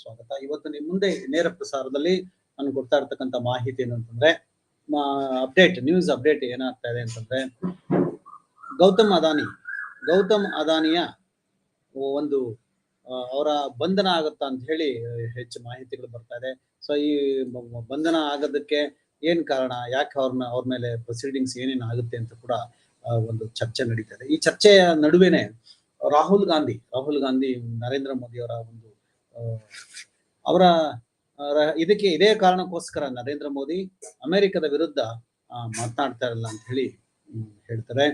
ಸ್ವಾಗತ. ಇವತ್ತು ನಿಮ್ಮ ಮುಂದೆ ನೇರ ಪ್ರಸಾರದಲ್ಲಿ ನಾನು ಕೊಡ್ತಾ ಇರ್ತಕ್ಕಂಥ ಮಾಹಿತಿ ಏನಂತಂದ್ರೆ ಅಪ್ಡೇಟ್ ನ್ಯೂಸ್ ಅಪ್ಡೇಟ್ ಏನಾಗ್ತಾ ಇದೆ ಅಂತಂದ್ರೆ, ಗೌತಮ್ ಅದಾನಿ, ಗೌತಮ್ ಅದಾನಿಯ ಒಂದು ಅವರ ಬಂಧನ ಆಗುತ್ತಾ ಅಂತ ಹೇಳಿ ಹೆಚ್ಚು ಮಾಹಿತಿಗಳು ಬರ್ತಾ ಇದೆ. ಸೊ ಈ ಬಂಧನ ಆಗೋದಕ್ಕೆ ಏನ್ ಕಾರಣ, ಯಾಕೆ ಅವ್ರನ್ನ, ಅವ್ರ ಮೇಲೆ ಪ್ರೊಸೀಡಿಂಗ್ಸ್ ಏನೇನು ಆಗುತ್ತೆ ಅಂತ ಕೂಡ ಒಂದು ಚರ್ಚೆ ನಡೀತಾ ಇದೆ. ಈ ಚರ್ಚೆಯ ನಡುವೆನೆ ರಾಹುಲ್ ಗಾಂಧಿ ರಾಹುಲ್ ಗಾಂಧಿ ನರೇಂದ್ರ ಮೋದಿ ಅವರ ಒಂದು ಅವರ ಇದಕ್ಕೆ ಇದೇ ಕಾರಣಕ್ಕೋಸ್ಕರ ನರೇಂದ್ರ ಮೋದಿ ಅಮೆರಿಕದ ವಿರುದ್ಧ ಮಾತನಾಡ್ತಾ ಇರಲ್ಲ ಅಂತ ಹೇಳಿ ಹೇಳ್ತಾರೆ.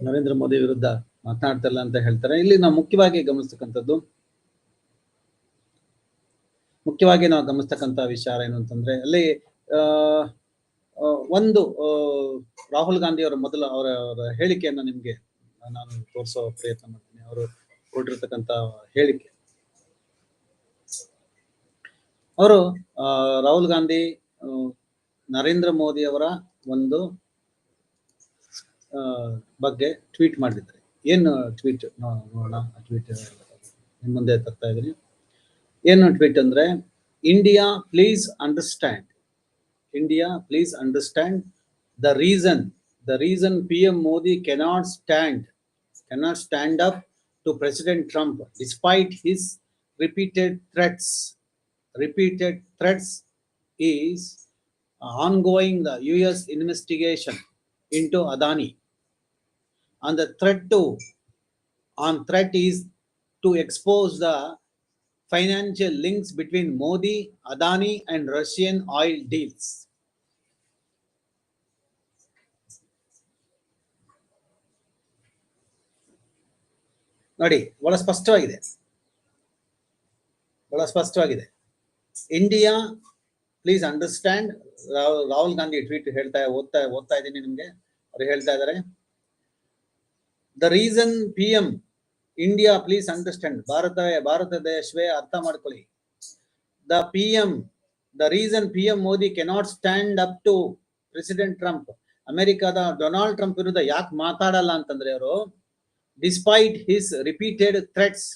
ನರೇಂದ್ರ ಮೋದಿ ವಿರುದ್ಧ ಮಾತನಾಡ್ತಾ ಇಲ್ಲ ಅಂತ ಹೇಳ್ತಾರೆ. ಇಲ್ಲಿ ನಾವು ಮುಖ್ಯವಾಗಿ ಗಮನಿಸ್ತಕ್ಕಂಥದ್ದು, ಮುಖ್ಯವಾಗಿ ನಾವು ಗಮನಿಸ್ತಕ್ಕಂಥ ವಿಚಾರ ಏನು ಅಂತಂದ್ರೆ, ಅಲ್ಲಿ ಒಂದು ರಾಹುಲ್ ಗಾಂಧಿ ಅವರ ಮೊದಲ, ಅವರ ಅವರ ಹೇಳಿಕೆಯನ್ನ ನಿಮ್ಗೆ ನಾನು ತೋರಿಸೋ ಪ್ರಯತ್ನ ಮಾಡ್ತೀನಿ. ಅವರು ಕೊಟ್ಟಿರ್ತಕ್ಕಂಥ ಹೇಳಿಕೆ. ಅವರು ರಾಹುಲ್ ಗಾಂಧಿ ನರೇಂದ್ರ ಮೋದಿ ಅವರ ಒಂದು ಬಗ್ಗೆ ಟ್ವೀಟ್ ಮಾಡಿದ್ದಾರೆ. ಏನು ಟ್ವೀಟ್ ನೋಡೋಣ ಟ್ವೀಟ್ ಮುಂದೆ ತರ್ತಾ ಇದ್ದೀನಿ. ಏನು ಟ್ವೀಟ್ ಅಂದ್ರೆ, India, please understand. India, please understand the reason. The reason P M Modi cannot stand. Cannot stand up to president Trump despite his repeated threats. repeated threats is ongoing the US investigation into Adani. And the threat to on threat is to expose the financial links between Modi, Adani, and Russian oil deals. ನೋಡಿ ಬಹಳ ಸ್ಪಷ್ಟವಾಗಿದೆ ಬಹಳ ಸ್ಪಷ್ಟವಾಗಿದೆ India please understand Rahul Gandhi tweet ಹೇಳ್ತಾ, ಓದ್ತಾ ಓದ್ತಾ ಇದ್ದೀನಿ ನಿಮ್ಗೆ. ಅವ್ರು ಹೇಳ್ತಾ ಇದ್ದಾರೆ. The reason P M India please understand Bharat Bharat ದೇಶವೇ ಅರ್ಥ ಮಾಡ್ಕೊಳ್ಳಿ. The P M the reason P M Modi cannot stand up to president Trump ಅಮೆರಿಕದ ಡೊನಾಲ್ಡ್ ಟ್ರಂಪ್ ವಿರುದ್ಧ ಯಾಕೆ ಮಾತಾಡಲ್ಲ ಅಂತಂದ್ರೆ ಅವರು despite his repeated threats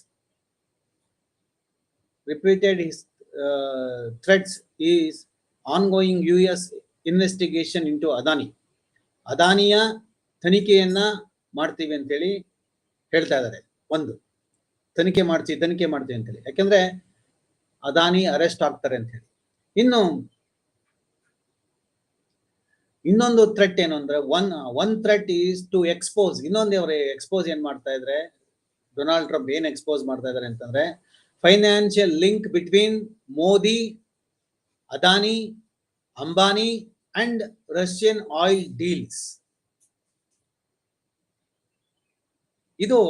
repeated his uh, threats is ongoing US investigation into Adani. ಅದಾನಿಯ ತನಿಖೆಯನ್ನ ಮಾಡ್ತೀವಿ ಅಂತೇಳಿ ಹೇಳ್ತಾ ಇದ್ದಾರೆ. ಒಂದು ತನಿಖೆ ಮಾಡ್ತೀವಿ ತನಿಖೆ ಮಾಡ್ತೀವಿ ಅಂತೇಳಿ. ಯಾಕೆಂದ್ರೆ ಅದಾನಿ ಅರೆಸ್ಟ್ ಆಗ್ತಾರೆ ಅಂತ ಹೇಳಿ ಇನ್ನು ಇನ್ನೊಂದು ಥ್ರೆಟ್ ಏನು ಅಂದ್ರೆ one one threat is to expose ಇನ್ನೊಂದು ಅವ್ರ ಎಕ್ಸ್ಪೋಸ್ ಏನ್ ಮಾಡ್ತಾ ಇದ್ರೆ ಡೊನಾಲ್ಡ್ ಟ್ರಂಪ್ ಏನ್ ಎಕ್ಸ್ಪೋಸ್ ಮಾಡ್ತಾ ಇದಾರೆ ಅಂತಂದ್ರೆ financial link between Modi Adani Ambani and Russian oil deals ಇದು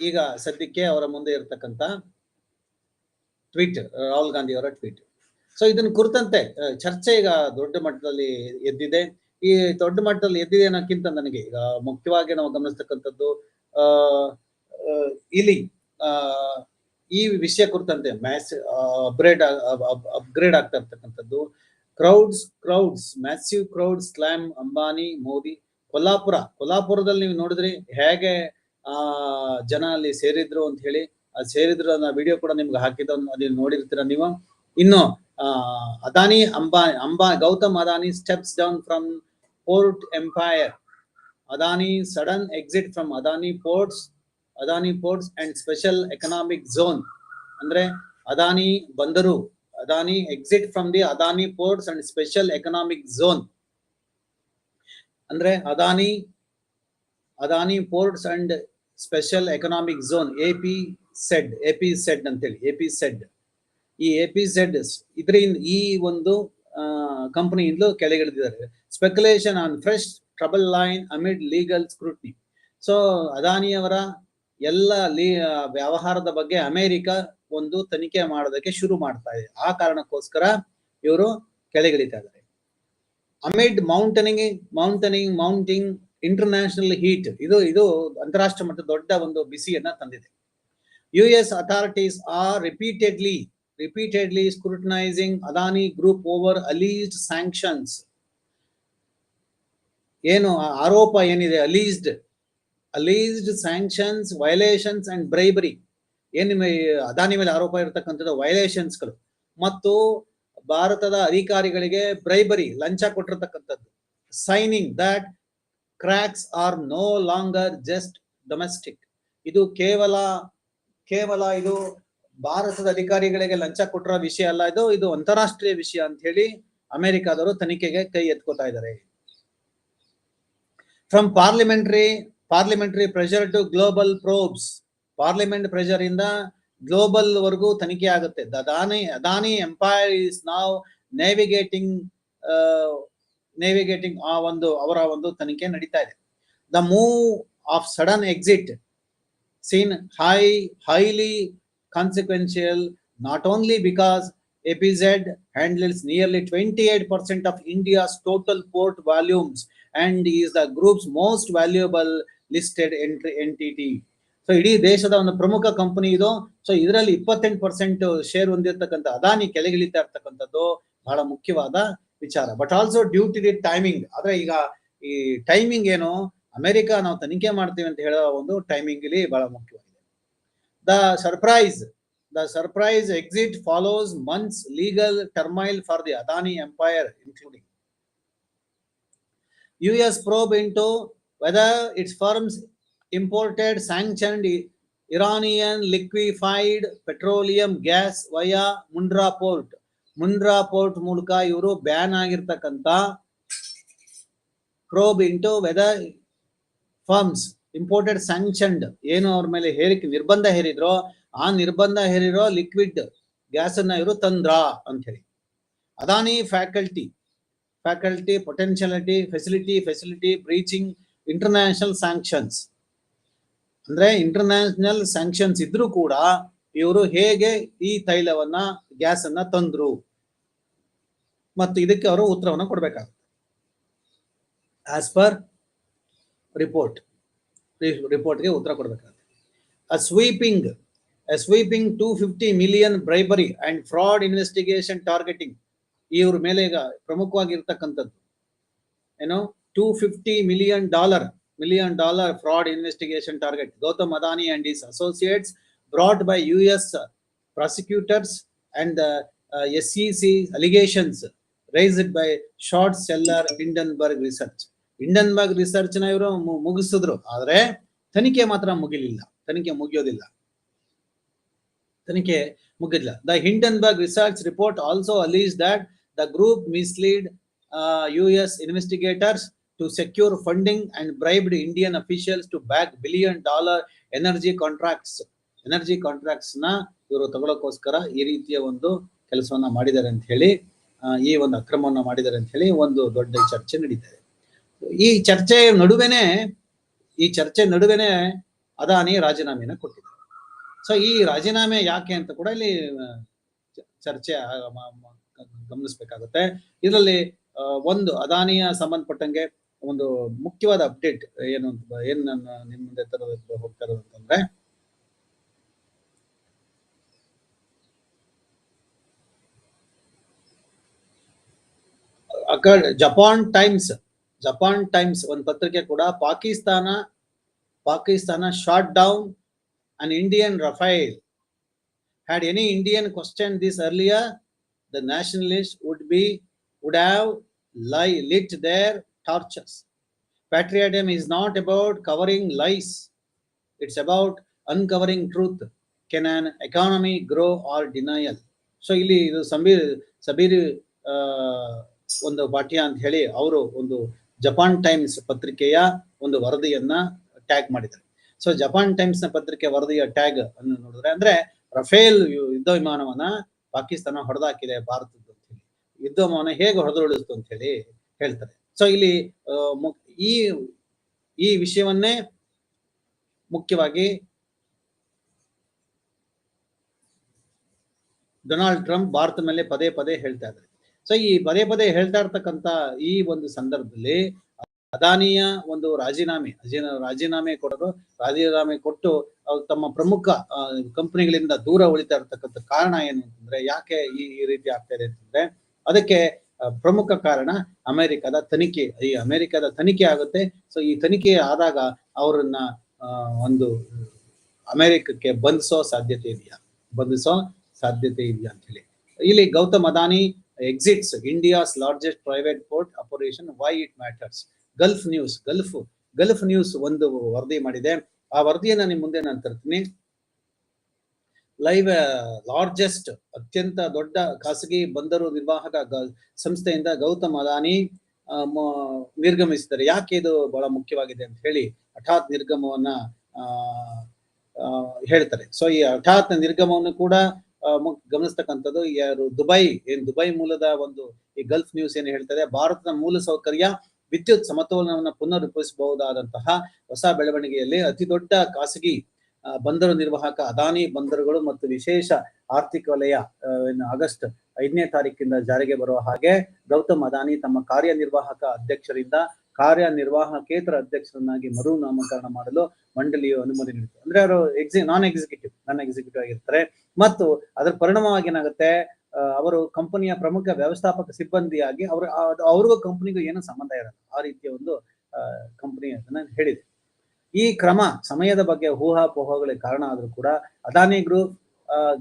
ಈಗ ಸದ್ಯಕ್ಕೆ ಅವರ ಮುಂದೆ ಇರತಕ್ಕಂತ ಟ್ವೀಟ್ ರಾಹುಲ್ ಗಾಂಧಿ ಅವರ ಟ್ವೀಟ್ ಸೊ ಇದನ್ನ ಕುರಿತಂತೆ ಚರ್ಚೆ ಈಗ ದೊಡ್ಡ ಮಟ್ಟದಲ್ಲಿ ಎದ್ದಿದೆ. ಈ ದೊಡ್ಡ ಮಟ್ಟದಲ್ಲಿ ಎದ್ದಿದೆ ಅನ್ನೋಕ್ಕಿಂತ ನನಗೆ ಈಗ ಮುಖ್ಯವಾಗಿ ನಾವು ಗಮನಿಸ್ತಕ್ಕಂಥದ್ದು ಆ, ಇಲ್ಲಿ ಈ ವಿಷಯ ಕುರಿತಂತೆ ಮ್ಯಾಸ್ ಅಪ್ಗ್ರೇಡ್ ಅಪ್ಗ್ರೇಡ್ ಆಗ್ತಾ ಇರ್ತಕ್ಕಂಥದ್ದು. Crowds crowds massive crowd slam Ambani Modi Kolhapur ಕೊಲ್ಲಾಪುರದಲ್ಲಿ ನೀವು ನೋಡಿದ್ರಿ ಹೇಗೆ, ಆ, ಜನ ಅಲ್ಲಿ ಸೇರಿದ್ರು ಅಂತ ಹೇಳಿ ಅದು ಸೇರಿದ್ರು ಅನ್ನೋ ವಿಡಿಯೋ ಕೂಡ ನಿಮ್ಗೆ ಹಾಕಿದ ಅಲ್ಲಿ ನೋಡಿರ್ತೀರ ನೀವು. ಇನ್ನು Adani Amba Amba Gautam Adani steps down from port empire Adani sudden exit from Adani ports Adani ports and special economic zone ಅಂದ್ರೆ ಅದಾನಿ ಬಂದರು Adani exit from the Adani ports and special economic zone ಅಂದ್ರೆ Adani Adani ports and special economic zone A P said A P said ಅಂತೇಳಿ A P said ಈ A P said ಇದರಿಂದ ಈ ಒಂದು ಕಂಪನಿಯಿಂದಲೂ ಕೆಳಗಿಳಿದಿದ್ದಾರೆ. Speculation on fresh trouble line amid legal scrutiny so ಅದಾನಿಯವರ ಎಲ್ಲ ವ್ಯವಹಾರದ ಬಗ್ಗೆ ಅಮೆರಿಕ ಒಂದು ತನಿಖೆ ಮಾಡೋದಕ್ಕೆ ಶುರು ಮಾಡ್ತಾ ಇದೆ. ಆ ಕಾರಣಕ್ಕೋಸ್ಕರ ಇವರು ಕೆಳಗಿಳಿತಾ ಇದ್ದಾರೆ. Amid mountaining mountaining, mounting international heat, ಇದು ಇದು ಅಂತಾರಾಷ್ಟ್ರೀಯ ಮಟ್ಟದ ದೊಡ್ಡ ಒಂದು ಬಿಸಿಯನ್ನ ತಂದಿದೆ. U S authorities are repeatedly repeatedly scrutinising Adani group over alleged sanctions. ಏನು ಆರೋಪ ಏನಿದೆ? Alleged alleged sanctions violations and bribery ಏನ್ ನಿಮ್ಮ ಅದಾನಿ ಮೇಲೆ ಆರೋಪ ಇರತಕ್ಕಂಥದ್ದು? ವೈಲೇಷನ್ಸ್ಗಳು ಮತ್ತು ಭಾರತದ ಅಧಿಕಾರಿಗಳಿಗೆ ಬ್ರೈಬರಿ ಲಂಚ ಕೊಟ್ಟಿರತಕ್ಕಂಥದ್ದು. Signing that cracks are no longer just domestic ಇದು ಕೇವಲ ಕೇವಲ ಇದು ಭಾರತದ ಅಧಿಕಾರಿಗಳಿಗೆ ಲಂಚ ಕೊಟ್ಟಿರೋ ವಿಷಯ ಅಲ್ಲ, ಇದು ಇದು ಅಂತಾರಾಷ್ಟ್ರೀಯ ವಿಷಯ ಅಂತ ಹೇಳಿ ಅಮೆರಿಕಾದವರು ತನಿಖೆಗೆ ಕೈ ಎತ್ಕೋತಾ ಇದ್ದಾರೆ. From parliamentary parliamentary pressure to global probes parliament pressure ಇಂದ ಗ್ಲೋಬಲ್ ವರ್ಗು ತನಿಖೆ ಆಗುತ್ತೆ. Adani Adani empire is now navigating navigating ಆ ಒಂದು, ಅವರ ಒಂದು ತನಿಖೆ ನಡೀತಾ ಇದೆ. The move of sudden exit seen high highly consequential not only because APZ handles nearly twenty eight percent of India's total port volumes and is the group's most valuable listed entry entity. So ಇಡೀ ದೇಶದ ಒಂದು ಪ್ರಮುಖ company ಇದು. So ಇದರಲ್ಲಿ ಇಪ್ಪತ್ತೆಂಟು percent share ಹೊಂದಿರತಕ್ಕಂಥ ಅದಾನಿ ಕೆಳಗಿಳಿತಾ ಇರ್ತಕ್ಕಂಥದ್ದು ಬಹಳ ಮುಖ್ಯವಾದ ವಿಚಾರ. But also due to the timing ಆದ್ರೆ ಈಗ ಈ ಟೈಮಿಂಗ್ ಏನು? ಅಮೆರಿಕ ನಾವು ತನಿಖೆ ಮಾಡ್ತೀವಿ ಅಂತ ಹೇಳೋ ಒಂದು ಟೈಮಿಂಗ್ ಇಲ್ಲಿ ಬಹಳ ಮುಖ್ಯವಾಗಿದೆ. The surprise the surprise exit follows months legal turmoil for the Adani empire including US probe into whether its firms imported sanctioned Iranian liquefied petroleum gas via Mundra port Mundra port ಮೂಲಕ ಇವರು ban ಆಗಿರ್ತಕ್ಕಂಥ probe into whether firms imported sanctioned ಏನು ಅವ್ರ ಮೇಲೆ ಹೇರಿಕೆ, ನಿರ್ಬಂಧ ಹೇರಿದ್ರೋ, ಆ ನಿರ್ಬಂಧ ಹೇರಿರೋ ಲಿಕ್ವಿಡ್ ಗ್ಯಾಸ್ ಅನ್ನ ಇವರು ತಂದ್ರ ಅಂತ ಹೇಳಿ. Adani faculty faculty potentiality facility facility breaching international sanctions ಅಂದ್ರೆ ಇಂಟರ್ನ್ಯಾಷನಲ್ ಸ್ಯಾಂಕ್ಷನ್ಸ್ ಇದ್ರೂ ಕೂಡ ಇವರು ಹೇಗೆ ಈ ತೈಲವನ್ನ ಗ್ಯಾಸ್ ಅನ್ನ ತಂದ್ರು. ಮತ್ತು ಇದಕ್ಕೆ ಅವರು ಉತ್ತರವನ್ನು ಕೊಡಬೇಕಾಗುತ್ತೆ. ಆಸ್ ಪರ್ ರಿಪೋರ್ಟ್ ರಿಪೋರ್ಟ್ಗೆ ಉತ್ತರ ಕೊಡಬೇಕಾಗುತ್ತೆ. ಅ sweeping uh sweeping two fifty million bribery and fraud investigation targeting ಇವ್ರ ಮೇಲೆ ಈಗ ಪ್ರಮುಖವಾಗಿರ್ತಕ್ಕಂಥದ್ದು. ಏನು? Two fifty million dollar million dollar fraud investigation target Gautam Adani and his associates brought by U S prosecutors and S E C allegations raised by short seller Hindenburg ರಿಸರ್ಚ್ನ ಇವರು ಮುಗಿಸಿದ್ರು. ಆದ್ರೆ ತನಿಖೆ ಮಾತ್ರ ಮುಗಿಲಿಲ್ಲ. ತನಿಖೆ ಮುಗಿಯೋದಿಲ್ಲ. ತನಿಖೆ ಮುಗಿದಿಲ್ಲ the Hindenburg research report also alleges that the group mislead U S investigators to secure funding and bribed Indian officials to back billion dollar energy contracts energy ಕಾಂಟ್ರಾಕ್ಟ್ಸ್ನ ಇವರು ತಗೊಳ್ಳೋಕ್ಕೋಸ್ಕರ ಈ ರೀತಿಯ ಒಂದು ಕೆಲಸವನ್ನ ಮಾಡಿದ್ದಾರೆ ಅಂತ ಹೇಳಿ ಈ ಒಂದು ಅಕ್ರಮವನ್ನ ಮಾಡಿದ್ದಾರೆ ಅಂತ ಹೇಳಿ ಒಂದು ದೊಡ್ಡ ಚರ್ಚೆ ನಡೀತಾ ಇದೆ. ಈ ಚರ್ಚೆ ನಡುವೆನೆ, ಈ ಚರ್ಚೆ ನಡುವೆನೆ ಅದಾನಿ ರಾಜೀನಾಮೆನ ಕೊಟ್ಟಿದ್ದಾರೆ. ಸೊ ಈ ರಾಜೀನಾಮೆ ಯಾಕೆ ಅಂತ ಕೂಡ ಇಲ್ಲಿ ಚರ್ಚೆ ಗಮನಿಸ್ಬೇಕಾಗುತ್ತೆ. ಇದರಲ್ಲಿ ಒಂದು ಅದಾನಿಯ ಸಂಬಂಧಪಟ್ಟಂಗೆ ಒಂದು ಮುಖ್ಯವಾದ ಅಪ್ಡೇಟ್ ಏನು ಅಂತ ಏನ್ ನಾನು ನಿಮ್ಮ ಮುಂದೆ ತರೋದಕ್ಕೆ ಹೋಗ್ತಾ ಅಂತಂದ್ರೆ ಜಪಾನ್ ಟೈಮ್ಸ್ ಜಪಾನ್ ಟೈಮ್ಸ್ ಒಂದು ಪತ್ರಿಕೆ ಕೂಡ Pakistan Pakistan shot down an Indian Rafale had any Indian question this earlier the nationalist would be would have lie lit their tortures patriotism is not about covering lies. It's about uncovering truth. Can an economy grow or denial? So ಇಲ್ಲಿ ಇದು ಸಬೀರ್ ಸಬೀರ್ ಒಂದು ಪಾಠ್ಯ ಅಂತ ಹೇಳಿ ಅವರು ಒಂದು Japan times ಪತ್ರಿಕೆಯ ಒಂದು ವರದಿಯನ್ನ ಟ್ಯಾಗ್ ಮಾಡಿದ್ದಾರೆ. ಸೊ ಜಪಾನ್ ಟೈಮ್ಸ್ನ ಪತ್ರಿಕೆ ವರದಿಯ ಟ್ಯಾಗ್ ಅನ್ನು ನೋಡಿದ್ರೆ ಅಂದ್ರೆ ರಫೇಲ್ ಯುದ್ಧ ವಿಮಾನವನ್ನ ಪಾಕಿಸ್ತಾನ ಹೊಡೆದಾಕಿದೆ, ಭಾರತದ್ದು ಅಂತ ಹೇಳಿ. ಯುದ್ಧ ವಿಮಾನ ಹೇಗೆ ಹೊಡೆದುರುಳಿಸ್ತು ಅಂತ ಹೇಳಿ ಹೇಳ್ತಾರೆ. ಸೊ ಇಲ್ಲಿ ಈ ಈ ವಿಷಯವನ್ನೇ ಮುಖ್ಯವಾಗಿ ಡೊನಾಲ್ಡ್ ಟ್ರಂಪ್ ಭಾರತ ಮೇಲೆ ಪದೇ ಪದೇ ಹೇಳ್ತಾ ಇದ್ದಾರೆ. ಸೊ ಈ ಪದೇ ಪದೇ ಹೇಳ್ತಾ ಇರ್ತಕ್ಕಂತ ಈ ಒಂದು ಸಂದರ್ಭದಲ್ಲಿ ಅದಾನಿಯ ಒಂದು ರಾಜೀನಾಮೆ ರಾಜೀನಾಮೆ ಕೊಡೋದು ರಾಜೀನಾಮೆ ಕೊಟ್ಟು ತಮ್ಮ ಪ್ರಮುಖ ಕಂಪನಿಗಳಿಂದ ದೂರ ಉಳಿತಾ ಇರ್ತಕ್ಕಂಥ ಕಾರಣ ಏನು ಅಂತಂದ್ರೆ, ಯಾಕೆ ಈ ರೀತಿ ಆಗ್ತಾ ಇದೆ ಅಂತಂದ್ರೆ, ಅದಕ್ಕೆ ಪ್ರಮುಖ ಕಾರಣ ಅಮೆರಿಕದ ತನಿಖೆ. ಈ ಅಮೆರಿಕದ ತನಿಖೆ ಆಗುತ್ತೆ. ಸೊ ಈ ತನಿಖೆ ಆದಾಗ ಅವರನ್ನ ಒಂದು ಅಮೆರಿಕಕ್ಕೆ ಬಂಧಿಸೋ ಸಾಧ್ಯತೆ ಇದೆಯಾ? ಬಂಧಿಸೋ ಸಾಧ್ಯತೆ ಇದೆಯಾ ಅಂತ ಹೇಳಿ ಇಲ್ಲಿ Gautam Adani exits India's largest private port operation why it matters Gulf News Gulf Gulf News ಒಂದು ವರದಿ ಮಾಡಿದೆ. ಆ ವರದಿಯನ್ನ ನಿಮ್ ಮುಂದೆ ನಾನು ತರ್ತೀನಿ. ಲೈವ್ ಲಾರ್ಜೆಸ್ಟ್ ಅತ್ಯಂತ ದೊಡ್ಡ ಖಾಸಗಿ ಬಂದರು ನಿರ್ವಾಹಕ ಸಂಸ್ಥೆಯಿಂದ ಗೌತಮ್ ಅದಾನಿ ನಿರ್ಗಮಿಸಿದ್ದಾರೆ. ಯಾಕೆ ಇದು ಬಹಳ ಮುಖ್ಯವಾಗಿದೆ ಅಂತ ಹೇಳಿ ಹಠಾತ್ ನಿರ್ಗಮವನ್ನ ಹೇಳ್ತಾರೆ. ಸೊ ಈ ಹಠಾತ್ ನಿರ್ಗಮವನ್ನು ಕೂಡ ಗಮನಿಸ್ತಕ್ಕಂಥದ್ದು ಯಾರು? ದುಬೈ. ಏನ್ ದುಬೈ ಮೂಲದ ಒಂದು ಈ ಗಲ್ಫ್ ನ್ಯೂಸ್ ಏನು ಹೇಳ್ತದೆ? ಭಾರತದ ಮೂಲ ಸೌಕರ್ಯ ವಿದ್ಯುತ್ ಸಮತೋಲನವನ್ನು ರೂಪಿಸಬಹುದಾದಂತಹ ಹೊಸ ಬೆಳವಣಿಗೆಯಲ್ಲಿ ಅತಿ ದೊಡ್ಡ ಖಾಸಗಿ ಬಂದರು ನಿರ್ವಾಹಕ ಅದಾನಿ ಬಂದರುಗಳು ಮತ್ತು ವಿಶೇಷ ಆರ್ಥಿಕ ವಲಯ ಆಗಸ್ಟ್ ಐದನೇ ತಾರೀಕಿಂದ ಜಾರಿಗೆ ಬರುವ ಹಾಗೆ ಗೌತಮ್ ಅದಾನಿ ತಮ್ಮ ಕಾರ್ಯನಿರ್ವಾಹಕ ಅಧ್ಯಕ್ಷರಿಂದ ಕಾರ್ಯನಿರ್ವಾಹಕೇತರ ಅಧ್ಯಕ್ಷರನ್ನಾಗಿ ಮರು ನಾಮಕರಣ ಮಾಡಲು ಮಂಡಳಿಯು ಅನುಮತಿ ನೀಡಿತು ಅಂದ್ರೆ ಅವರು ಎಕ್ಸಿ ನಾನ್ ಎಕ್ಸಿಕ್ಯೂಟಿವ್ ನಾನ್ ಎಕ್ಸಿಕ್ಯೂಟಿವ್ ಆಗಿರ್ತಾರೆ. ಮತ್ತು ಅದರ ಪರಿಣಾಮವಾಗಿ ಏನಾಗುತ್ತೆ ಅವರು ಕಂಪನಿಯ ಪ್ರಮುಖ ವ್ಯವಸ್ಥಾಪಕ ಸಿಬ್ಬಂದಿಯಾಗಿ ಅವರು ಅವ್ರಿಗೂ ಕಂಪನಿಗೂ ಏನು ಸಂಬಂಧ ಇರಲ್ಲ. ಆ ರೀತಿಯ ಒಂದು ಕಂಪನಿ ಅದನ್ನ ಹೇಳಿದೆ. ಈ ಕ್ರಮ ಸಮಯದ ಬಗ್ಗೆ ಊಹಾಪೋಹಗಳಿಗೆ ಕಾರಣ ಆದ್ರೂ ಕೂಡ ಅದಾನಿ ಗ್ರೂಪ್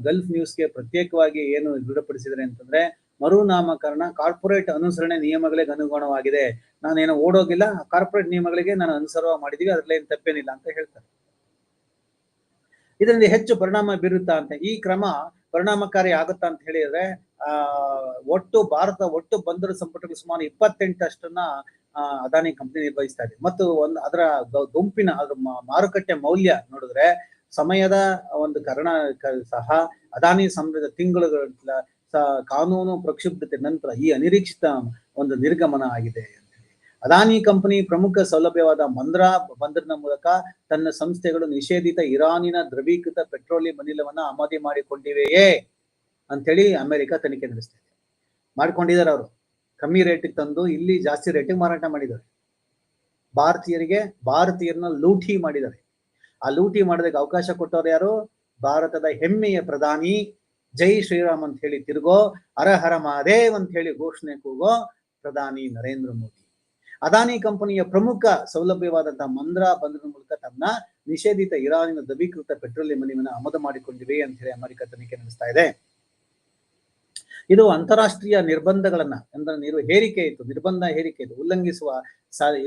ಗಲ್ಫ್ ನ್ಯೂಸ್ಗೆ ಪ್ರತ್ಯೇಕವಾಗಿ ಏನು ದೃಢಪಡಿಸಿದರೆ ಅಂತಂದ್ರೆ ಮರುನಾಮಕರಣ ಕಾರ್ಪೊರೇಟ್ ಅನುಸರಣೆ ನಿಯಮಗಳಿಗೆ ಅನುಗುಣವಾಗಿದೆ. ನಾನೇನು ಓಡೋಗಿಲ್ಲ, ಕಾರ್ಪೊರೇಟ್ ನಿಯಮಗಳಿಗೆ ನಾನು ಅನುಸರ ಮಾಡಿದೀವಿ ಅದ್ರಲ್ಲಿ ತಪ್ಪೇನಿಲ್ಲ ಅಂತ ಹೇಳ್ತಾರೆ. ಇದರಿಂದ ಹೆಚ್ಚು ಪರಿಣಾಮ ಬೀರುತ್ತಾ ಅಂತ, ಈ ಕ್ರಮ ಪರಿಣಾಮಕಾರಿ ಆಗುತ್ತಾ ಅಂತ ಹೇಳಿದ್ರೆ, ಆ, ಒಟ್ಟು ಭಾರತ ಒಟ್ಟು ಬಂದರು ಸಂಪುಟಗಳು ಸುಮಾರು ಇಪ್ಪತ್ತೆಂಟಷ್ಟನ್ನ ಅದಾನಿ ಕಂಪನಿ ನಿರ್ವಹಿಸ್ತಾ ಇದೆ ಮತ್ತು ಒಂದು ಅದರ ಗುಂಪಿನ ಅದರ ಮಾರುಕಟ್ಟೆ ಮೌಲ್ಯ ನೋಡಿದ್ರೆ ಸಮಯದ ಒಂದು ಕಾರಣ ಸಹ ಅದಾನಿ ಸಮಯದ ತಿಂಗಳುಗಳ ಕಾನೂನು ಪ್ರಕ್ಷುಬ್ಧತೆ ನಂತರ ಈ ಅನಿರೀಕ್ಷಿತ ಒಂದು ನಿರ್ಗಮನ ಆಗಿದೆ. ಅದಾನಿ ಕಂಪನಿ ಪ್ರಮುಖ ಸೌಲಭ್ಯವಾದ ಮಂದ್ರಾ ಬಂದರಿನ ಮೂಲಕ ತನ್ನ ಸಂಸ್ಥೆಗಳು ನಿಷೇಧಿತ ಇರಾನಿನ ದ್ರವೀಕೃತ ಪೆಟ್ರೋಲಿಯಂ ಅನಿಲವನ್ನ ಆಮದಿ ಮಾಡಿಕೊಂಡಿವೆಯೇ ಅಂತೇಳಿ ಅಮೆರಿಕ ತನಿಖೆ ನಡೆಸ್ತಾ ಇದೆ. ಮಾಡ್ಕೊಂಡಿದ್ದಾರೆ ಅವರು. ಕಮ್ಮಿ ರೇಟಿಗೆ ತಂದು ಇಲ್ಲಿ ಜಾಸ್ತಿ ರೇಟಿಗೆ ಮಾರಾಟ ಮಾಡಿದ್ದಾರೆ. ಭಾರತೀಯರಿಗೆ, ಭಾರತೀಯರನ್ನ ಲೂಟಿ ಮಾಡಿದ್ದಾರೆ. ಆ ಲೂಟಿ ಮಾಡೋದಕ್ಕೆ ಅವಕಾಶ ಕೊಟ್ಟವ್ರು ಯಾರು? ಭಾರತದ ಹೆಮ್ಮೆಯ ಪ್ರಧಾನಿ. ಜೈ ಶ್ರೀರಾಮ್ ಅಂತ ಹೇಳಿ ತಿರುಗೋ ಅರಹರ ಹರ ಮಹಾದೇವ್ ಅಂತ ಹೇಳಿ ಘೋಷಣೆ ಕೂಗೋ ಪ್ರಧಾನಿ ನರೇಂದ್ರ ಮೋದಿ. ಅದಾನಿ ಕಂಪನಿಯ ಪ್ರಮುಖ ಸೌಲಭ್ಯವಾದಂತಹ ಮಂದ್ರ ಬಂದರ ಮೂಲಕ ತನ್ನ ನಿಷೇಧಿತ ಇರಾನಿನ ದಬೀಕೃತ ಪೆಟ್ರೋಲಿಯಂ ಅನಿಲವನ್ನು ಆಮದು ಮಾಡಿಕೊಂಡಿವೆ ಅಂತ ಹೇಳಿ ಅಮೆರಿಕ ತನಿಖೆ ನಡೆಸ್ತಾ ಇದೆ. ಇದು ಅಂತಾರಾಷ್ಟ್ರೀಯ ನಿರ್ಬಂಧಗಳನ್ನ ಅಂದ್ರೆ ನೀರು ಹೇರಿಕೆ ಇತ್ತು, ನಿರ್ಬಂಧ ಹೇರಿಕೆ ಇದು ಉಲ್ಲಂಘಿಸುವ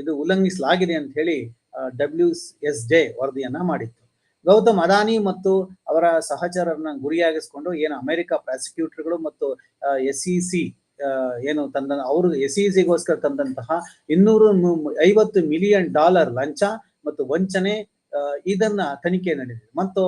ಇದು ಉಲ್ಲಂಘಿಸಲಾಗಿದೆ ಅಂತ ಹೇಳಿ ಡಬ್ಲ್ಯೂ ಎಸ್ ಜೆ ವರದಿಯನ್ನ ಮಾಡಿತ್ತು. ಗೌತಮ್ ಅದಾನಿ ಮತ್ತು ಅವರ ಸಹಚರರನ್ನ ಗುರಿಯಾಗಿಸಿಕೊಂಡು ಏನು ಅಮೆರಿಕ ಪ್ರಾಸಿಕ್ಯೂಟರ್ಗಳು ಮತ್ತು ಎಸ್ ಸಿ ಸಿ ಏನು ತಂದ, ಅವರು ಎಸ್ ಇ ಸಿಗೋಸ್ಕರ ತಂದಂತಹ ಇನ್ನೂರು ಐವತ್ತು ಮಿಲಿಯನ್ ಡಾಲರ್ ಲಂಚ ಮತ್ತು ವಂಚನೆ ಇದನ್ನ ತನಿಖೆ ನಡೆದಿದೆ. ಮತ್ತು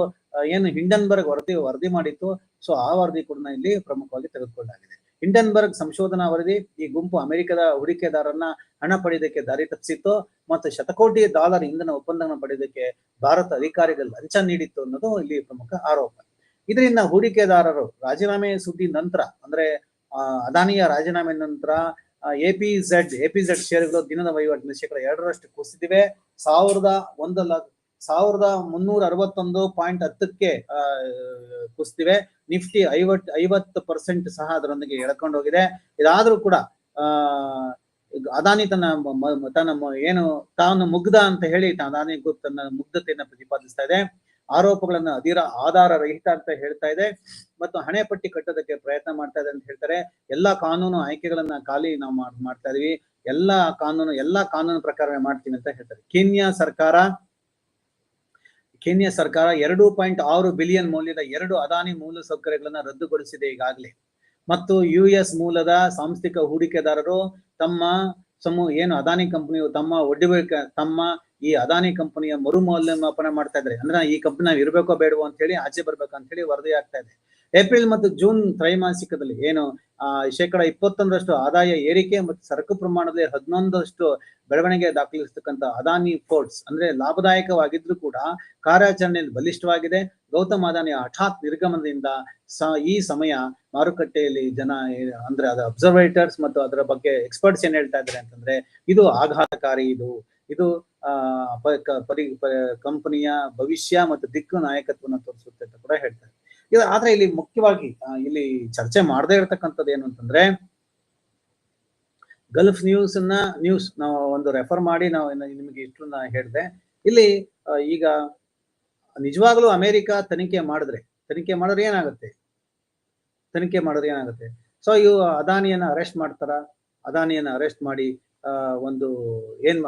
ಏನು ಹಿಂಡನ್ಬರ್ಗ್ ವರದಿ ವರದಿ ಮಾಡಿತ್ತು ಸೊ ಆ ವರದಿ ಕೂಡ ಇಲ್ಲಿ ಪ್ರಮುಖವಾಗಿ ತೆಗೆದುಕೊಳ್ಳಲಾಗಿದೆ ಹಿಂಡನ್ಬರ್ಗ್ ಸಂಶೋಧನಾ ವರದಿ, ಈ ಗುಂಪು ಅಮೆರಿಕದ ಹೂಡಿಕೆದಾರರನ್ನ ಹಣ ಪಡೆಯೋದಕ್ಕೆ ದಾರಿ ತಪ್ಪಿಸಿತ್ತು ಮತ್ತು ಶತಕೋಟಿ ಡಾಲರ್ ಇಂಧನ ಒಪ್ಪಂದವನ್ನು ಪಡೆಯೋದಕ್ಕೆ ಭಾರತ ಅಧಿಕಾರಿಗಳು ಲಂಚ ನೀಡಿತ್ತು ಅನ್ನೋದು ಇಲ್ಲಿ ಪ್ರಮುಖ ಆರೋಪ. ಇದರಿಂದ ಹೂಡಿಕೆದಾರರು ರಾಜೀನಾಮೆ ಸುದ್ದಿ ನಂತರ, ಅಂದ್ರೆ ಅದಾನಿಯ ರಾಜೀನಾಮೆ ನಂತರ A P Z, A P Z ಶೇರ್ಗಳು ದಿನದ ವಹಿವಾಟಿನ ಶೇಕಡ ಎರಡರಷ್ಟು ಕುಸಿದಿವೆ. ಸಾವಿರದ ಒಂದು ಲ ಸಾವಿರದ ಮುನ್ನೂರ ಅರವತ್ತೊಂದು ಪಾಯಿಂಟ್ ಹತ್ತಕ್ಕೆ ಕುಸಿದಿವೆ. ನಿಫ್ಟಿ ಐವತ್, ಐವತ್ತು ಪರ್ಸೆಂಟ್ ಸಹ ಅದರೊಂದಿಗೆ ಎಳ್ಕೊಂಡು ಹೋಗಿದೆ. ಇದಾದ್ರೂ ಕೂಡ ಅದಾನಿ ತನ್ನ ತನ್ನ ಏನು ತಾನು ಮುಗ್ಧ ಅಂತ ಹೇಳಿ ಅದಾನಿ ಗ್ರೂಪ್ ತನ್ನ ಮುಗ್ಧತೆಯನ್ನ ಪ್ರತಿಪಾದಿಸ್ತಾ ಇದೆ. ಆರೋಪಗಳನ್ನ ಅಧೀರ ಆಧಾರ ರಹಿತ ಅಂತ ಹೇಳ್ತಾ ಇದೆ. ಮತ್ತು ಹಣೆ ಪಟ್ಟಿ ಕಟ್ಟೋದಕ್ಕೆ ಪ್ರಯತ್ನ ಮಾಡ್ತಾ ಇದೆ ಅಂತ ಹೇಳ್ತಾರೆ. ಎಲ್ಲಾ ಕಾನೂನು ಆಯ್ಕೆಗಳನ್ನ ಖಾಲಿ ನಾವು ಮಾಡ್ತಾ ಇದೀವಿ. ಎಲ್ಲಾ ಕಾನೂನು ಎಲ್ಲಾ ಕಾನೂನು ಪ್ರಕಾರವೇ ಮಾಡ್ತೀವಿ ಅಂತ ಹೇಳ್ತಾರೆ. ಕೀನ್ಯಾ ಸರ್ಕಾರ ಕೆನ್ಯಾ ಸರ್ಕಾರ ಎರಡು ಪಾಯಿಂಟ್ ಆರು ಬಿಲಿಯನ್ ಮೌಲ್ಯದ ಎರಡು ಅದಾನಿ ಮೂಲ ಸೌಕರ್ಯಗಳನ್ನ ರದ್ದುಗೊಳಿಸಿದೆ ಈಗಾಗಲೇ. ಮತ್ತು ಯು ಎಸ್ ಮೂಲದ ಸಾಂಸ್ಥಿಕ ಹೂಡಿಕೆದಾರರು ತಮ್ಮ ಸಮೂಹ ಏನು ಅದಾನಿ ಕಂಪನಿಯು ತಮ್ಮ ಒಡ್ಡಿಬೇಕ ತಮ್ಮ ಈ ಅದಾನಿ ಕಂಪನಿಯ ಮರು ಮೌಲ್ಯಮಾಪನ ಮಾಡ್ತಾ ಇದ್ದಾರೆ. ಅಂದ್ರೆ ಈ ಕಂಪನಿ ನಾವು ಇರಬೇಕೋ ಬೇಡವೋ ಅಂತ ಹೇಳಿ ಆಚೆ ಬರ್ಬೇಕು ಅಂತ ಹೇಳಿ ವರದಿ ಆಗ್ತಾ ಇದೆ. ಏಪ್ರಿಲ್ ಮತ್ತು ಜೂನ್ ತ್ರೈಮಾಸಿಕದಲ್ಲಿ ಏನು ಶೇಕಡ ಇಪ್ಪತ್ತೊಂದರಷ್ಟು ಆದಾಯ ಏರಿಕೆ ಮತ್ತು ಸರಕು ಪ್ರಮಾಣದಲ್ಲಿ ಹದಿನೊಂದರಷ್ಟು ಬೆಳವಣಿಗೆ ದಾಖಲಿಸತಕ್ಕಂತ ಅದಾನಿ ಫೋರ್ಟ್ಸ್ ಅಂದ್ರೆ ಲಾಭದಾಯಕವಾಗಿದ್ರು ಕೂಡ ಕಾರ್ಯಾಚರಣೆಯಲ್ಲಿ ಬಲಿಷ್ಠವಾಗಿದೆ. ಗೌತಮ್ ಅದಾನಿ ಹಠಾತ್ ನಿರ್ಗಮನದಿಂದ ಈ ಸಮಯ ಮಾರುಕಟ್ಟೆಯಲ್ಲಿ ಜನ, ಅಂದ್ರೆ ಅದ ಅಬ್ಸರ್ವೇಟರ್ಸ್ ಮತ್ತು ಅದರ ಬಗ್ಗೆ ಎಕ್ಸ್ಪರ್ಟ್ಸ್ ಏನ್ ಹೇಳ್ತಾ ಇದ್ದಾರೆ ಅಂತಂದ್ರೆ, ಇದು ಆಘಾತಕಾರಿ ಇದು. ಇದು ಪರಿ ಕಂಪನಿಯ ಭವಿಷ್ಯ ಮತ್ತು ದಿಕ್ಕು ನಾಯಕತ್ವವನ್ನು ತೋರಿಸುತ್ತೆ ಅಂತ ಕೂಡ ಹೇಳ್ತಾರೆ. ಇದು ಆದ್ರೆ ಇಲ್ಲಿ ಮುಖ್ಯವಾಗಿ ಇಲ್ಲಿ ಚರ್ಚೆ ಮಾಡದೇ ಇರತಕ್ಕಂಥದ್ದು ಏನು ಅಂತಂದ್ರೆ, ಗಲ್ಫ್ ನ್ಯೂಸ್ ಅನ್ನ ನ್ಯೂಸ್ ನಾವು ಒಂದು ರೆಫರ್ ಮಾಡಿ ನಾವು ನಿಮಗೆ ಇಷ್ಟು ನಾ ಹೇಳಿದೆ. ಇಲ್ಲಿ ಈಗ ನಿಜವಾಗ್ಲೂ ಅಮೆರಿಕ ತನಿಖೆ ಮಾಡಿದ್ರೆ ತನಿಖೆ ಮಾಡಿದ್ರೆ ಏನಾಗುತ್ತೆ? ತನಿಖೆ ಮಾಡಿದ್ರೆ ಏನಾಗುತ್ತೆ? ಸೊ, ಇವು ಅದಾನಿಯನ್ನ ಅರೆಸ್ಟ್ ಮಾಡ್ತಾರ? ಅದಾನಿಯನ್ನ ಅರೆಸ್ಟ್ ಮಾಡಿ ಒಂದು ಏನ್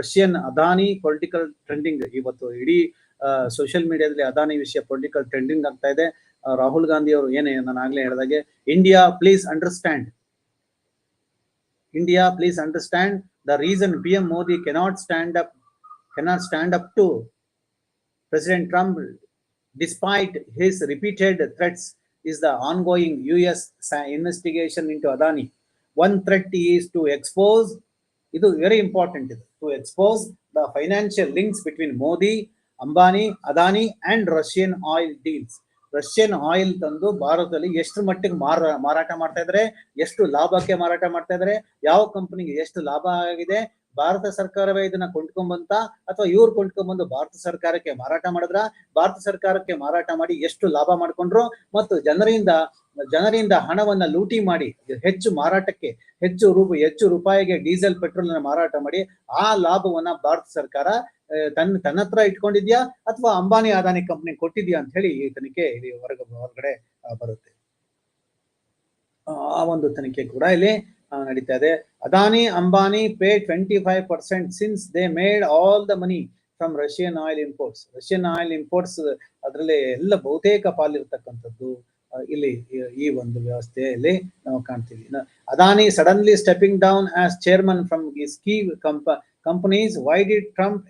ರಷ್ಯನ್ ಅದಾನಿ ಪೊಲಿಟಿಕಲ್ ಟ್ರೆಂಡಿಂಗ್ ಇವತ್ತು ಇಡೀ ಸೋಷಿಯಲ್ ಮೀಡಿಯಾದಲ್ಲಿ ಅದಾನಿ ವಿಷಯ ಪೊಲಿಟಿಕಲ್ ಟ್ರೆಂಡಿಂಗ್ ಆಗ್ತಾ ಇದೆ. ರಾಹುಲ್ ಗಾಂಧಿ ಅವರು ಏನೇ ನಾನು ಆಗ್ಲೇ ಹೇಳಿದಾಗೆ India please understand India please understand the reason P M Modi cannot stand up cannot stand up to President Trump, despite his repeated threats, is the ongoing US investigation investigation into Adani. One threat is to expose, ಇದು is very important, to expose the financial links between Modi, Ambani, Adani and Russian oil deals. Russian oil ತಂದು ಭಾರತದಲ್ಲಿ ಎಷ್ಟು ಮಟ್ಟಿಗೆ ಮಾರ ಮಾರಾಟ ಮಾಡ್ತಾ ಇದ್ದಾರೆ ಎಷ್ಟು ಲಾಭಕ್ಕೆ ಮಾರಾಟ ಮಾಡ್ತಾ ಇದ್ದಾರೆ ಯಾವ ಕಂಪನಿಗೆ ಎಷ್ಟು ಲಾಭ ಆಗಿದೆ? ಭಾರತ ಸರ್ಕಾರವೇ ಇದನ್ನ ಕೊಂಡ್ಕೊಂಬಂತ ಅಥವಾ ಇವ್ರು ಕೊಂಡ್ಕೊಂಡ್ಬಂದು ಭಾರತ ಸರ್ಕಾರಕ್ಕೆ ಮಾರಾಟ ಮಾಡಿದ್ರ, ಭಾರತ ಸರ್ಕಾರಕ್ಕೆ ಮಾರಾಟ ಮಾಡಿ ಎಷ್ಟು ಲಾಭ ಮಾಡ್ಕೊಂಡ್ರು ಮತ್ತು ಜನರಿಂದ ಜನರಿಂದ ಹಣವನ್ನ ಲೂಟಿ ಮಾಡಿ ಹೆಚ್ಚು ಮಾರಾಟಕ್ಕೆ, ಹೆಚ್ಚು ರೂಪ, ಹೆಚ್ಚು ರೂಪಾಯಿಗೆ ಡೀಸೆಲ್, ಪೆಟ್ರೋಲ್ ಮಾರಾಟ ಮಾಡಿ ಆ ಲಾಭವನ್ನ ಭಾರತ ಸರ್ಕಾರ ತನ್ನ ತನ್ನ ಹತ್ರ ಇಟ್ಕೊಂಡಿದ್ಯಾ ಅಥವಾ ಅಂಬಾನಿ ಅದಾನಿ ಕಂಪ್ನಿ ಕೊಟ್ಟಿದ್ಯಾ ಅಂತ ಹೇಳಿ ಈ ತನಿಖೆ ಹೊರಗ, ಹೊರಗಡೆ ಬರುತ್ತೆ. ಆ ಒಂದು ತನಿಖೆ ಕೂಡ ಇಲ್ಲಿ ನಡೀತಾ ಇದೆ Adani Ambani pay twenty five percent since they made all the money from Russian oil imports Russian oil imports ಅದರಲ್ಲಿ ಎಲ್ಲ ಬಹುತೇಕ ಪಾಲಿರ್ತಕ್ಕಂಥದ್ದು ಇಲ್ಲಿ ಈ- ಒಂದು ವ್ಯವಸ್ಥೆಯಲ್ಲಿ ನಾವು ಕಾಣ್ತೀವಿ. Adani suddenly stepping down as chairman from key ಕಂಪ companies why the Trump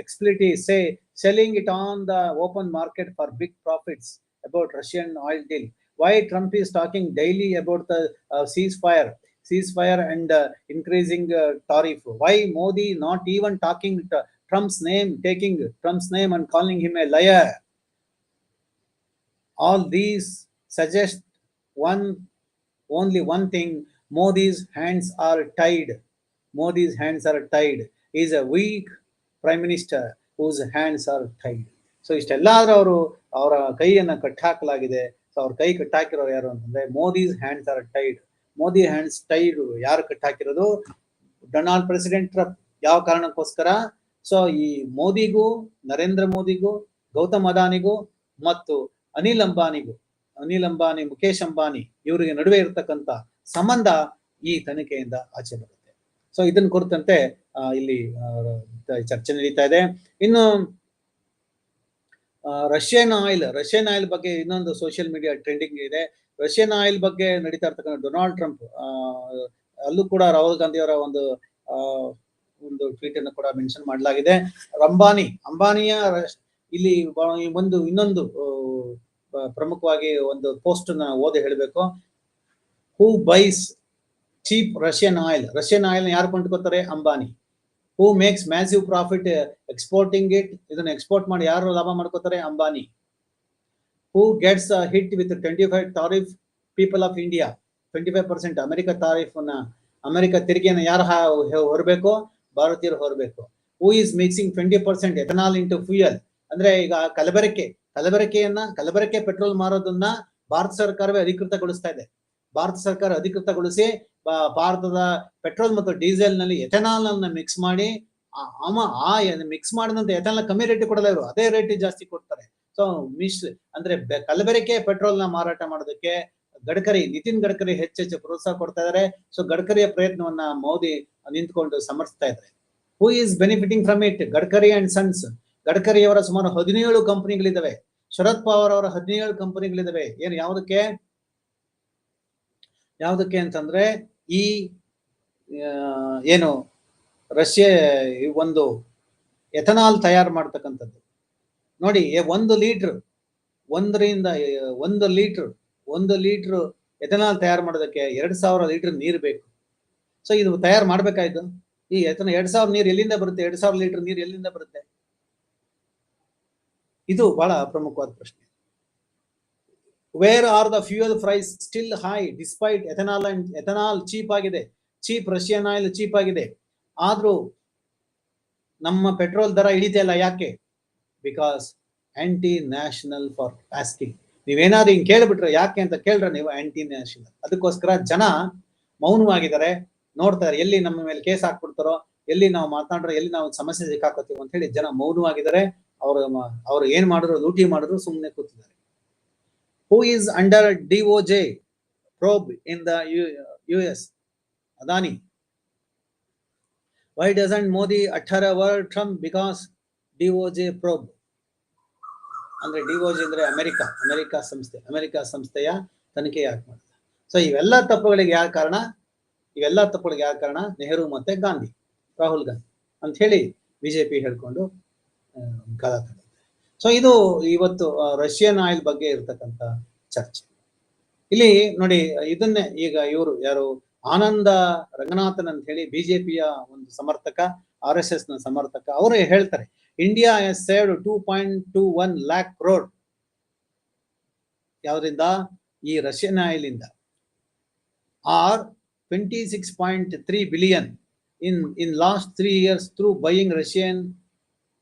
explicitly say selling it on the open market for big profits about Russian oil deal Why Trump is talking daily about the uh, ceasefire, ceasefire and uh, increasing uh, tariff? Why Modi not even talking to Trump's name, taking Trump's name and calling him a liar? All these suggest one, only one thing: Modi's hands are tied. Modi's hands are tied. He is a weak prime minister whose hands are tied. So ಇಷ್ಟೆಲ್ಲಾದ್ರೂ ಅವರು ಅವರ ಕೈಯನ್ನ ಕಟ್ಟಾಕಲಾಗಿದೆ so ಅವ್ರ ಕೈ ಕಟ್ಟಾಕಿರೋರು ಯಾರು ಅಂತಂದ್ರೆ Modi's hands are Tide Modi hands tied ಯಾರು ಕಟ್ಟಾಕಿರೋದು ಡೊನಾಲ್ಡ್ ಪ್ರೆಸಿಡೆಂಟ್ ಟ್ರಂಪ್. ಯಾವ ಕಾರಣಕ್ಕೋಸ್ಕರ? ಸೊ ಈ ಮೋದಿಗೂ, ನರೇಂದ್ರ ಮೋದಿಗೂ, ಗೌತಮ್ ಅದಾನಿಗೂ ಮತ್ತು ಅನಿಲ್ ಅಂಬಾನಿಗೂ, ಅನಿಲ್ ಅಂಬಾನಿ ಮುಖೇಶ್ ಅಂಬಾನಿ ಇವರಿಗೆ ನಡುವೆ ಇರತಕ್ಕಂತ ಸಂಬಂಧ ಈ ತನಿಖೆಯಿಂದ ಆಚೆ ಬರುತ್ತೆ. ಸೊ ಇದನ್ನ ಕುರಿತಂತೆ ಇಲ್ಲಿ ಚರ್ಚೆ ನಡೀತಾ ಇದೆ. ಇನ್ನು ರಷ್ಯನ್ ಆಯಿಲ್ ರಷ್ಯನ್ ಆಯಿಲ್ ಬಗ್ಗೆ ಇನ್ನೊಂದು ಸೋಷಿಯಲ್ ಮೀಡಿಯಾ ಟ್ರೆಂಡಿಂಗ್ ಇದೆ. ರಷ್ಯನ್ ಆಯಿಲ್ ಬಗ್ಗೆ ನಡೀತಾ ಇರ್ತಕ್ಕಂಥ ಡೊನಾಲ್ಡ್ ಟ್ರಂಪ್ ಅಲ್ಲೂ ಕೂಡ ರಾಹುಲ್ ಗಾಂಧಿ ಅವರ ಒಂದು ಒಂದು ಟ್ವೀಟ್ ಅನ್ನು ಕೂಡ ಮೆನ್ಷನ್ ಮಾಡಲಾಗಿದೆ. ಅಂಬಾನಿ ಅಂಬಾನಿಯ ಇಲ್ಲಿ ಒಂದು, ಇನ್ನೊಂದು ಪ್ರಮುಖವಾಗಿ ಒಂದು ಪೋಸ್ಟ್ನ ಓದಿ ಹೇಳಬೇಕು. Who buys cheap Russian oil Russian oil ಯಾರು ಕೊಂಡ್ಕೋತಾರೆ? Ambani. Who makes massive profit exporting it ಇದನ್ನ ಎಕ್ಸ್ಪೋರ್ಟ್ ಮಾಡಿ ಯಾರು ಲಾಭ ಮಾಡ್ಕೋತಾರೆ? Ambani. Gets hit with twenty five tariff people of India twenty five percent America tariff America ತೆರಿಗೆಯನ್ನು ಯಾರು ಹೊರಬೇಕು? ಭಾರತೀಯರು ಹೊರಬೇಕು. Who is mixing twenty percent ethanol into fuel ಅಂದ್ರೆ ಈಗ ಕಲಬೆರಕೆ, ಕಲಬೆರಕೆಯನ್ನ, ಕಲಬೆರಕೆ ಪೆಟ್ರೋಲ್ ಮಾರೋದನ್ನ ಭಾರತ ಸರ್ಕಾರವೇ ಅಧಿಕೃತಗೊಳಿಸ್ತಾ ಇದೆ. ಭಾರತ ಸರ್ಕಾರ ಅಧಿಕೃತಗೊಳಿಸಿ ಭಾರತದ ಪೆಟ್ರೋಲ್ ಮತ್ತು ಡೀಸೆಲ್ನಲ್ಲಿ ಎಥೆನಾಲ್ ಅನ್ನ ಮಿಕ್ಸ್ ಮಾಡಿ ಆ ಮಿಕ್ಸ್ ಮಾಡಿದಂತ ಎಥೆನಾಲ್ ಕಮ್ಮಿ ರೇಟ್ ಕೊಡಲ್ಲ ಇವರು. ಅದೇ ರೇಟ್ ಜಾಸ್ತಿ ಕೊಡ್ತಾರೆ. ಸೊ ಮಿಶ್ ಅಂದ್ರೆ ಕಲಬೆರಕೆ ಪೆಟ್ರೋಲ್ನ ಮಾರಾಟ ಮಾಡೋದಕ್ಕೆ ಗಡ್ಕರಿ, ನಿತಿನ್ ಗಡ್ಕರಿ ಹೆಚ್ಚೆಚ್ಚು ಪ್ರೋತ್ಸಾಹ ಕೊಡ್ತಾ ಇದಾರೆ. ಸೊ ಗಡ್ಕರಿಯ ಪ್ರಯತ್ನವನ್ನ ಮೋದಿ ನಿಂತ್ಕೊಂಡು ಸಮರ್ಥಿಸ್ತಾ ಇದ್ದಾರೆ who is benefiting from it Gadkari and sons Gadkari ಅವರ ಸುಮಾರು ಹದಿನೇಳು ಕಂಪನಿಗಳಿದಾವೆ. ಶರದ್ ಪವಾರ್ ಅವರ ಹದಿನೇಳು ಕಂಪನಿಗಳಿದಾವೆ. ಏನು, ಯಾವುದಕ್ಕೆ? ಯಾವುದಕ್ಕೆ ಅಂತಂದ್ರೆ, ಈ ಏನು, ರಷ್ಯಾ ಒಂದು ಎಥನಾಲ್ ತಯಾರು ಮಾಡ್ತಕ್ಕಂಥದ್ದು. ನೋಡಿ ಒಂದು ಲೀಟರ್, ಒಂದರಿಂದ ಒಂದು ಲೀಟರ್, ಒಂದು ಲೀಟ್ರ್ ಎಥನಾಲ್ ತಯಾರು ಮಾಡೋದಕ್ಕೆ ಎರಡ್ ಸಾವಿರ ಲೀಟರ್ ನೀರು ಬೇಕು. ಸೊ, ಇದು ತಯಾರು ಮಾಡ್ಬೇಕಾಯ್ತು. ಈ ಎಥನ, ಎರಡ್ ಸಾವಿರ ನೀರು ಎಲ್ಲಿಂದ ಬರುತ್ತೆ? ಎರಡ್ ಸಾವಿರ ಲೀಟರ್ ನೀರು ಎಲ್ಲಿಂದ ಬರುತ್ತೆ? ಇದು ಬಹಳ ಪ್ರಮುಖವಾದ ಪ್ರಶ್ನೆ. Where are the fuel price still high despite ethanol and ethanol cheap ಆಗಿದೆ? ಚೀಪ್ ರಷ್ಯನ್ ಆಯಿಲ್ ಚೀಪ್ ಆಗಿದೆ. ಆದ್ರೂ ನಮ್ಮ ಪೆಟ್ರೋಲ್ ದರ ಇಳಿತಾ ಇಲ್ಲ. ಯಾಕೆ? Because anti national for asking ನೀವೇನಾದ್ರೂ ಹಿಂಗೆ ಕೇಳಿಬಿಟ್ರೆ ಯಾಕೆ ಅಂತ ಕೇಳ್ರೆ ನೀವು ಆಂಟಿ ನ್ಯಾಷನಲ್ ಅದಕ್ಕೋಸ್ಕರ ಜನ ಮೌನವಾಗಿದ್ದಾರೆ. ನೋಡ್ತಾರೆ ಎಲ್ಲಿ ನಮ್ಮ ಮೇಲೆ ಕೇಸ್ ಹಾಕ್ಬಿಡ್ತಾರೋ, ಎಲ್ಲಿ ನಾವು ಮಾತಾಡ್ರೆ ಎಲ್ಲಿ ನಾವು ಸಮಸ್ಯೆ ಸಿಕ್ಕಾಕೋತೀವಿ ಅಂತ ಹೇಳಿ ಜನ ಮೌನವಾಗಿದ್ದಾರೆ. ಅವ್ರ ಅವ್ರು ಏನ್ ಮಾಡಿದ್ರು, ಲೂಟಿ ಮಾಡಿದ್ರು ಸುಮ್ಮನೆ ಕೂತಿದ್ದಾರೆ. Who is under D O J probe in the U S Adani why doesn't Modi utter word Trump because D O J probe ಅಂದ್ರೆ ಡಿ ಒ ಜೆ ಅಂದ್ರೆ ಅಮೆರಿಕ ಅಮೆರಿಕ ಸಂಸ್ಥೆ, ಅಮೆರಿಕ ಸಂಸ್ಥೆಯ ತನಿಖೆ ಯಾಕೆ ಮಾಡಿದೆ? ಸೊ ಇವೆಲ್ಲ ತಪ್ಪುಗಳಿಗೆ ಯಾವ ಕಾರಣ? ಇವೆಲ್ಲ ತಪ್ಪುಗಳಿಗೆ ಯಾವ ಕಾರಣ? ನೆಹರು ಮತ್ತೆ ಗಾಂಧಿ, ರಾಹುಲ್ ಗಾಂಧಿ ಅಂತ ಹೇಳಿ ಬಿಜೆಪಿ ಹೇಳ್ಕೊಂಡು ಕಾಲ ತಡೆ ಸೊ ಇದು ಇವತ್ತು ರಷ್ಯನ್ ಆಯಿಲ್ ಬಗ್ಗೆ ಇರತಕ್ಕಂತ ಚರ್ಚೆ. ಇಲ್ಲಿ ನೋಡಿ, ಇದನ್ನೇ ಈಗ ಇವರು ಯಾರು ಆನಂದ ರಂಗನಾಥನ್ ಅಂತ ಹೇಳಿ ಬಿಜೆಪಿಯ ಒಂದು ಸಮರ್ಥಕ ಆರ್ ಎಸ್ ಎಸ್ನ ಸಮರ್ಥಕ, ಅವರು ಹೇಳ್ತಾರೆ. India has saved two point two one lakh crore ಯಾವ್ದ್ರಿಂದ ಈ ರಷ್ಯನ್ ಆಯಿಲ್ ಇಂದ or twenty six point three billion in in last three years through buying Russian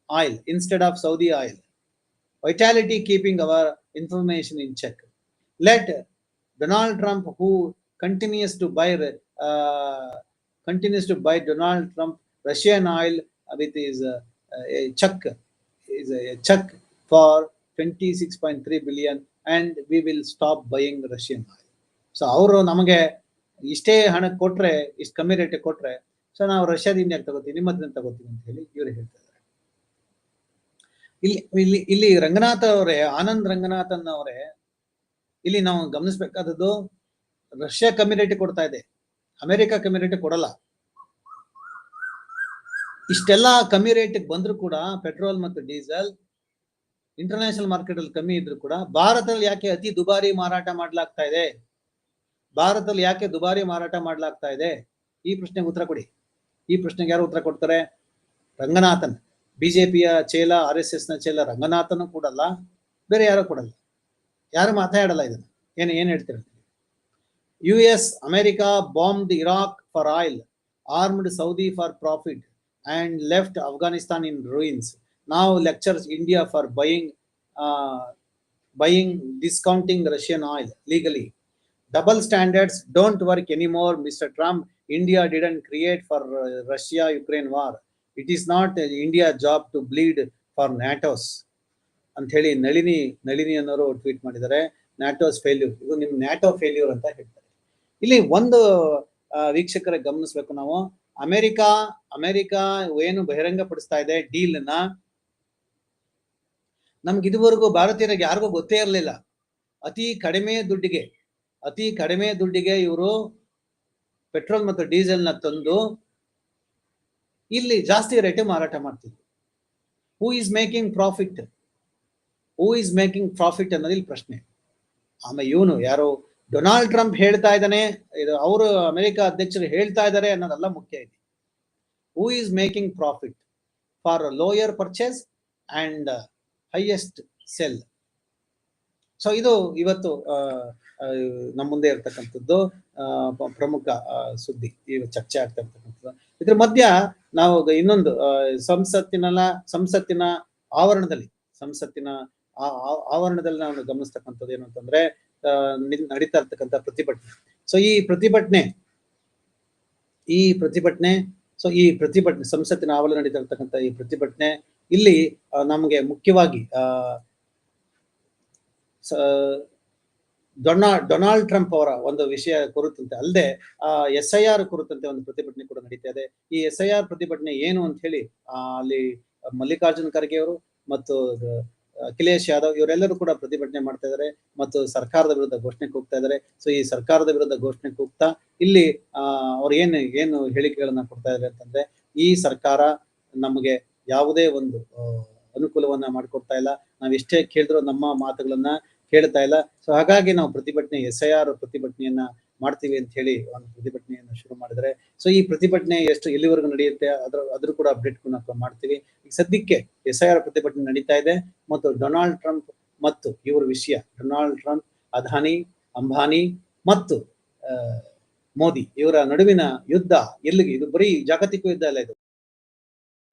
oil instead of Saudi oil vitality keeping our information in check. Let Donald Trump, who continues to buy uh, continues to buy Donald Trump Russian oil with his uh, a check is a check for 26.3 billion, and we will stop buying Russian oil. So ಅವರು ನಮಗೆ ಇಷ್ಟೇ ಹಣ ಕೊಟ್ರೆ ಇಷ್ಟು ಕಮ್ಮಿ rate ಕೊಟ್ರೆ so ನಾವು ರಷ್ಯಾದಿಂದ ಯಾಕೆ ತಗೋತೀವಿ ನಿಮ್ಮದ್ರಿಂದ ತಗೋತೀವಿ ಅಂತ ಹೇಳಿ ಇವರು ಹೇಳ್ತಾ ಇದ್ದಾರೆ. ಇಲ್ಲಿ ಇಲ್ಲಿ ಇಲ್ಲಿ ರಂಗನಾಥ್ ಅವರೇ ಆನಂದ್ ರಂಗನಾಥನ್ ಅವರೇ ಇಲ್ಲಿ ನಾವು ಗಮನಿಸಬೇಕಾದದ್ದು ರಷ್ಯಾ ಕಮ್ಮಿ ಕೊಡ್ತಾ ಇದೆ. ಅಮೆರಿಕ ಕಮ್ಮಿ ಕೊಡಲ್ಲ. ಇಷ್ಟೆಲ್ಲ ಕಮ್ಮಿ ರೇಟ್ ಬಂದ್ರು ಕೂಡ ಪೆಟ್ರೋಲ್ ಮತ್ತು ಡೀಸೆಲ್ ಇಂಟರ್ನ್ಯಾಷನಲ್ ಮಾರ್ಕೆಟ್ ಅಲ್ಲಿ ಕಮ್ಮಿ ಇದ್ರು ಕೂಡ ಭಾರತದಲ್ಲಿ ಯಾಕೆ ಅತಿ ದುಬಾರಿ ಮಾರಾಟ ಮಾಡ್ಲಾಗ್ತಾ ಇದೆ? ಭಾರತದಲ್ಲಿ ಯಾಕೆ ದುಬಾರಿ ಮಾರಾಟ ಮಾಡ್ಲಾಗ್ತಾ ಇದೆ? ಈ ಪ್ರಶ್ನೆಗೆ ಉತ್ತರ ಕೊಡಿ. ಈ ಪ್ರಶ್ನೆಗೆ ಯಾರು ಉತ್ತರ ಕೊಡ್ತಾರೆ? ರಂಗನಾಥನ್. ಬಿಜೆಪಿಯ ಚೇಲ, ಆರ್ ಎಸ್ ಎಸ್ನ ಚೇಲ ರಂಗನಾಥನು ಕೊಡಲ್ಲ, ಬೇರೆ ಯಾರು ಕೊಡಲ್ಲ. ಯಾರು ಮಾತಾಡಲ್ಲ ಇದನ್ನ? ಏನು, ಏನ್ ಹೇಳ್ತೀರ? U S America bomb Iraq for oil armed Saudi for profit and left Afghanistan in ruins ನಾವು lectures India for buying buying discounting Russian oil legally double standards don't work anymore mr trump. India didn't create for uh, russia ukraine war. It is not uh, india job to bleed for natos. ಅಂತ ಹೇಳಿ ನಳಿನಿ ನಳಿನಿ ಅನ್ನೋರು tweet ಮಾಡಿದ್ದಾರೆ. ನ್ಯಾಟೋಸ್ failure ಇದು ನಿಮ್ NATO failure ಅಂತ ಹೇಳ್ತಾರೆ. ಇಲ್ಲಿ ಒಂದು ವೀಕ್ಷಕರ ಗಮನಿಸ್ಬೇಕು ನಾವು. ಅಮೆರಿಕ ಅಮೆರಿಕ ಏನು ಬಹಿರಂಗ ಪಡಿಸ್ತಾ ಇದೆ, ಡೀಲ್ನ. ನಮ್ಗೆ ಇದುವರೆಗೂ ಭಾರತೀಯರಿಗೆ ಯಾರಿಗೂ ಗೊತ್ತೇ ಇರಲಿಲ್ಲ. ಅತಿ ಕಡಿಮೆ ದುಡ್ಡಿಗೆ, ಅತಿ ಕಡಿಮೆ ದುಡ್ಡಿಗೆ ಇವರು ಪೆಟ್ರೋಲ್ ಮತ್ತು ಡೀಸೆಲ್ನ ತಂದು ಇಲ್ಲಿ ಜಾಸ್ತಿ ರೇಟ್ ಮಾರಾಟ ಮಾಡ್ತಿದ್ರು. Who is making profit who is making profit ಅನ್ನೋದು ಇಲ್ಲಿ ಪ್ರಶ್ನೆ. ಆಮೇಲೆ ಇವನು ಯಾರು? ಡೊನಾಲ್ಡ್ ಟ್ರಂಪ್ ಹೇಳ್ತಾ ಇದ್ದಾನೆ, ಇದು ಅವರು ಅಮೆರಿಕ ಅಧ್ಯಕ್ಷರು ಹೇಳ್ತಾ ಇದ್ದಾರೆ ಅನ್ನೋದೆಲ್ಲ ಮುಖ್ಯ ಇದೆ. Who is making profit for lower purchase and highest sell so ಇದು ಇವತ್ತು ನಮ್ಮ ಮುಂದೆ ಇರ್ತಕ್ಕಂಥದ್ದು ಪ್ರಮುಖ ಸುದ್ದಿ ಈಗ ಚರ್ಚೆ ಆಗ್ತಾ ಇದ್ರ ಮಧ್ಯ ನಾವು ಇನ್ನೊಂದು ಸಂಸತ್ತಿನಲ್ಲ, ಸಂಸತ್ತಿನ ಆವರಣದಲ್ಲಿ, ಸಂಸತ್ತಿನ ಆ- ಆವರಣದಲ್ಲಿ ನಾವು ಗಮನಿಸ್ತಕ್ಕಂಥದ್ದು ಏನು ಅಂತಂದ್ರೆ ನಡೀತಾ ಇರ್ತಕ್ಕಂಥ ಪ್ರತಿಭಟನೆ. ಸೊ ಈ ಪ್ರತಿಭಟನೆ ಈ ಪ್ರತಿಭಟನೆ ಸೊ ಈ ಪ್ರತಿಭಟನೆ, ಸಂಸತ್ತಿನ ಆವಲ ನಡೀತಾ ಇರ್ತಕ್ಕಂಥ ಈ ಪ್ರತಿಭಟನೆ, ಇಲ್ಲಿ ನಮಗೆ ಮುಖ್ಯವಾಗಿ ಡೊನಾ, ಡೊನಾಲ್ಡ್ ಟ್ರಂಪ್ ಅವರ ಒಂದು ವಿಷಯ ಕುರಿತಂತೆ ಅಲ್ಲದೆ, ಆ, ಎಸ್ ಐ ಆರ್ ಕುರಿತಂತೆ ಒಂದು ಪ್ರತಿಭಟನೆ ಕೂಡ ನಡೀತಾ ಇದೆ. ಈ ಎಸ್ ಐ ಆರ್ ಪ್ರತಿಭಟನೆ ಏನು ಅಂತ ಹೇಳಿ ಅಲ್ಲಿ ಮಲ್ಲಿಕಾರ್ಜುನ್ ಖರ್ಗೆ ಅವರು ಮತ್ತು ಅಖಿಲೇಶ್ ಯಾದವ್ ಇವರೆಲ್ಲರೂ ಕೂಡ ಪ್ರತಿಭಟನೆ ಮಾಡ್ತಾ ಇದ್ದಾರೆ ಮತ್ತು ಸರ್ಕಾರದ ವಿರುದ್ಧ ಘೋಷಣೆ ಕೂಗ್ತಾ ಇದ್ದಾರೆ. ಸೊ ಈ ಸರ್ಕಾರದ ವಿರುದ್ಧ ಘೋಷಣೆ ಕೂಗ್ತಾ ಇಲ್ಲಿ ಅವ್ರು ಏನು ಏನು ಹೇಳಿಕೆಗಳನ್ನ ಕೊಡ್ತಾ ಇದ್ದಾರೆ ಅಂತಂದ್ರೆ, ಈ ಸರ್ಕಾರ ನಮಗೆ ಯಾವುದೇ ಒಂದು ಅನುಕೂಲವನ್ನ ಮಾಡಿಕೊಡ್ತಾ ಇಲ್ಲ. ನಾವ್ ಎಷ್ಟೇ ಕೇಳಿದ್ರು ನಮ್ಮ ಮಾತುಗಳನ್ನ ಕೇಳ್ತಾ ಇಲ್ಲ. ಸೊ ಹಾಗಾಗಿ ನಾವು ಪ್ರತಿಭಟನೆ, ಎಸ್ ಐ ಆರ್ ಪ್ರತಿಭಟನೆಯನ್ನ ಮಾಡ್ತೀವಿ ಅಂತ ಹೇಳಿ ಒಂದು ಪ್ರತಿಭಟನೆಯನ್ನ ಶುರು ಮಾಡಿದ್ರೆ. ಸೊ ಈ ಪ್ರತಿಭಟನೆ ಎಷ್ಟು ಎಲ್ಲಿವರೆಗೂ ನಡೆಯುತ್ತೆ? ಅದ್ರ ಅದ್ರ ಕೂಡ ಅಪ್ಡೇಟ್ ಮಾಡ್ತೀವಿ. ಈಗ ಸದ್ಯಕ್ಕೆ ಎಸ್ ಐ ಆರ್ ಪ್ರತಿಭಟನೆ ನಡೀತಾ ಇದೆ. ಮತ್ತು ಡೊನಾಲ್ಡ್ ಟ್ರಂಪ್ ಮತ್ತು ಇವರ ವಿಷಯ ಡೊನಾಲ್ಡ್ ಟ್ರಂಪ್ ಅದಾನಿ ಅಂಬಾನಿ ಮತ್ತು ಮೋದಿ ಇವರ ನಡುವಿನ ಯುದ್ಧ ಎಲ್ಲಿಗೆ? ಇದು ಬರೀ ಜಾಗತಿಕ ಯುದ್ಧ ಅಲ್ಲ ಇದು.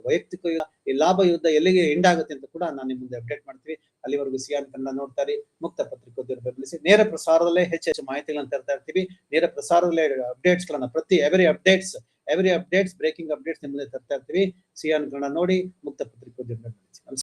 ವೈಯಕ್ತಿಕ ಯುದ್ಧ, ಈ ಲಾಭ ಯುದ್ಧ ಎಲ್ಲಿಗೆ ಎಂಡ್ ಆಗುತ್ತೆ ಅಂತ ಕೂಡ ನಾನು ನಿಮ್ಮ ಮುಂದೆ ಅಪ್ಡೇಟ್ ಮಾಡ್ತೀವಿ ಅಲ್ಲಿವರೆಗೂ ಸಿಆರ್ ಕನ್ನಡ ನೋಡ್ತಾರೆ, ಮುಕ್ತ ಪತ್ರಿಕೋದ್ಯಮ ಬೆಂಬಲಿಸಿ. ನೇರ ಪ್ರಸಾರದಲ್ಲೇ ಹೆಚ್ಚು ಹೆಚ್ಚು ಮಾಹಿತಿಗಳನ್ನ ತರ್ತಾ ಇರ್ತೀವಿ. ನೇರ ಪ್ರಸಾರದಲ್ಲೇ ಅಪ್ಡೇಟ್ಸ್ ಗಳನ್ನ ಪ್ರತಿ every updates every updates breaking updates ನಿಮ್ಮ ಮುಂದೆ ತರ್ತಾ ಇರ್ತೀವಿ. ಸಿಆರ್ ಕನ್ನಡ ನೋಡಿ, ಮುಕ್ತ ಪತ್ರಿಕೋದ್ಯಮ ಬೆಂಬಲಿಸಿ.